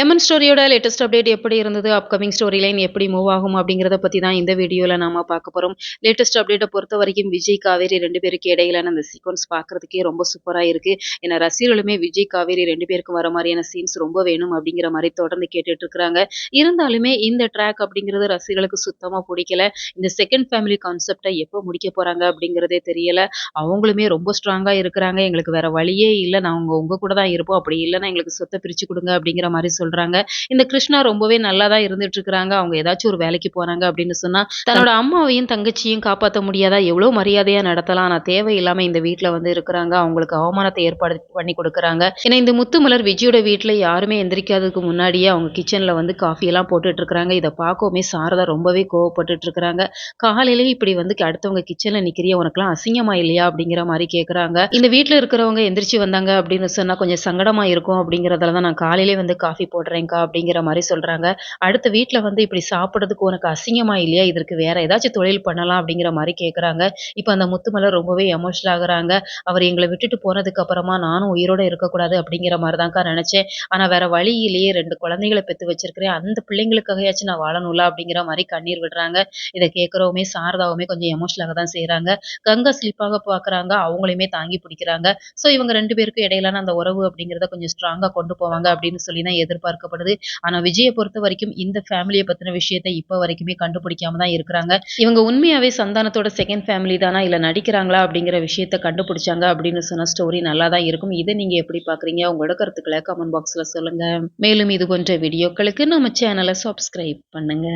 MN ஸ்டோரியோட latest update எப்படி இருந்தது? Upcoming story line எப்படி மூவ் ஆகும்? அப்படிங்கிறத பற்றி தான் இந்த வீடியோவில் நாம பார்க்க போகிறோம் லேட்டஸ்ட் அப்டேட்டை பொறுத்த வரைக்கும் விஜய் காவேரி ரெண்டு பேருக்கு இடையிலான அந்த சீக்வன்ஸ் பார்க்குறதுக்கே ரொம்ப சூப்பராக இருக்குது ஏன்னா ரசிகர்களுமே விஜய் காவேரி ரெண்டு பேருக்கும் வர மாதிரியான சீன்ஸ் ரொம்ப வேணும் அப்படிங்கிற மாதிரி தொடர்ந்து கேட்டுட்டு இருக்கிறாங்க. இருந்தாலுமே இந்த ட்ராக் அப்படிங்கிறது ரசிகர்களுக்கு சுத்தமாக பிடிக்கல. இந்த செகண்ட் ஃபேமிலி கான்செப்டை எப்போ முடிக்க போகிறாங்க அப்படிங்கிறதே தெரியல. அவங்களுமே ரொம்ப ஸ்ட்ராங்காக இருக்கிறாங்க. எங்களுக்கு வேற வழியே இல்லை. நாங்கள் உங்கள் கூட தான் இருப்போம். அப்படி இல்லைன்னா எங்களுக்கு சொத்தை பிரித்து கொடுங்க அப்படிங்கிற மாதிரி சொல்றாங்க. இந்த கிருஷ்ணா ரொம்பவே நல்லா தான் இருந்துட்டு இருக்கிறாங்க அவங்க ஏதாச்சும் ஒரு வேலைக்கு போறாங்க அப்படின்னு சொன்னா தன்னோட அம்மாவையும் தங்கச்சியும் காப்பாற்ற முடியாதா? எவ்வளவு மரியாதையா நடத்தலாம்? ஆனா தேவையில்லாம இந்த வீட்டுல வந்து இருக்கிறாங்க. அவங்களுக்கு அவமானத்தை ஏற்பாடு பண்ணி கொடுக்குறாங்க. ஏன்னா இந்த முத்துமலர் விஜயோட வீட்டுல யாருமே எந்திரிக்காததுக்கு முன்னாடியே அவங்க கிச்சன்ல வந்து காஃபி எல்லாம் போட்டுட்டு இருக்கிறாங்க இதை பார்க்கவுமே சாரதா ரொம்பவே கோவப்பட்டுட்டு இருக்கிறாங்க காலையிலேயே இப்படி வந்து அடுத்தவங்க கிச்சன்ல நிக்கிறிய? உனக்குலாம் அசிங்கமா இல்லையா? அப்படிங்கிற மாதிரி கேக்குறாங்க. இந்த வீட்டுல இருக்கிறவங்க எந்திரிச்சு வந்தாங்க அப்படின்னு சொன்னா கொஞ்சம் சங்கடமா இருக்கும் அப்படிங்கறதுல தான் நான் காலையிலேயே வந்து காஃபி போடுறேங்க்கா அப்படிங்கிற மாதிரி சொல்கிறாங்க அடுத்த வீட்டில் வந்து இப்படி சாப்பிட்றதுக்கு உனக்கு அசிங்கமாக இல்லையா? இதற்கு வேற ஏதாச்சும் தொழில் பண்ணலாம் அப்படிங்கிற மாதிரி கேட்குறாங்க இப்போ அந்த முத்துமலர் ரொம்பவே எமோஷனல் ஆகுறாங்க. அவர் எங்களை விட்டுட்டு போனதுக்கு அப்புறமா நானும் உயிரோட இருக்கக்கூடாது அப்படிங்கிற மாதிரி தான்க்கா நினச்சேன். ஆனால் வேற வழியிலேயே ரெண்டு குழந்தைகளை பெற்று வச்சிருக்கிறேன். அந்த பிள்ளைங்களுக்காகயாச்சும் நான் வாழணும்ல அப்படிங்கிற மாதிரி கண்ணீர் விடுறாங்க. இதை கேட்குறவுமே சாரதாவுமே கொஞ்சம் எமோஷனலாக தான் செய்கிறாங்க கங்கா ஸ்லிப்பாக பார்க்குறாங்க அவங்களையுமே தாங்கி பிடிக்கிறாங்க. ஸோ இவங்க ரெண்டு பேருக்கும் இடையிலான அந்த உறவு அப்படிங்கிறத கொஞ்சம் ஸ்ட்ராங்காக கொண்டு போவாங்க அப்படின்னு சொல்லி தான் எதிர் எதிர்பார்க்கப்படுது. ஆனா விஜயை பொறுத்த வரைக்கும் இந்த ஃபேமிலியை பத்தின விஷயத்தை இப்ப வரைக்குமே கண்டுபிடிக்காம தான் இருக்கிறாங்க. இவங்க உண்மையாவே சந்தானத்தோட செகண்ட் ஃபேமிலி தானா? இல்ல நடிக்கிறாங்களா? அப்படிங்கிற விஷயத்த கண்டுபிடிச்சாங்க அப்படின்னு சொன்ன ஸ்டோரி நல்லா தான் இருக்கும். இதை நீங்க எப்படி பாக்குறீங்க உங்களோட கருத்துக்களை கமெண்ட் பாக்ஸ்ல சொல்லுங்க. மேலும் இது போன்ற வீடியோக்களுக்கு நம்ம சேனலை சப்ஸ்கிரைப் பண்ணுங்க.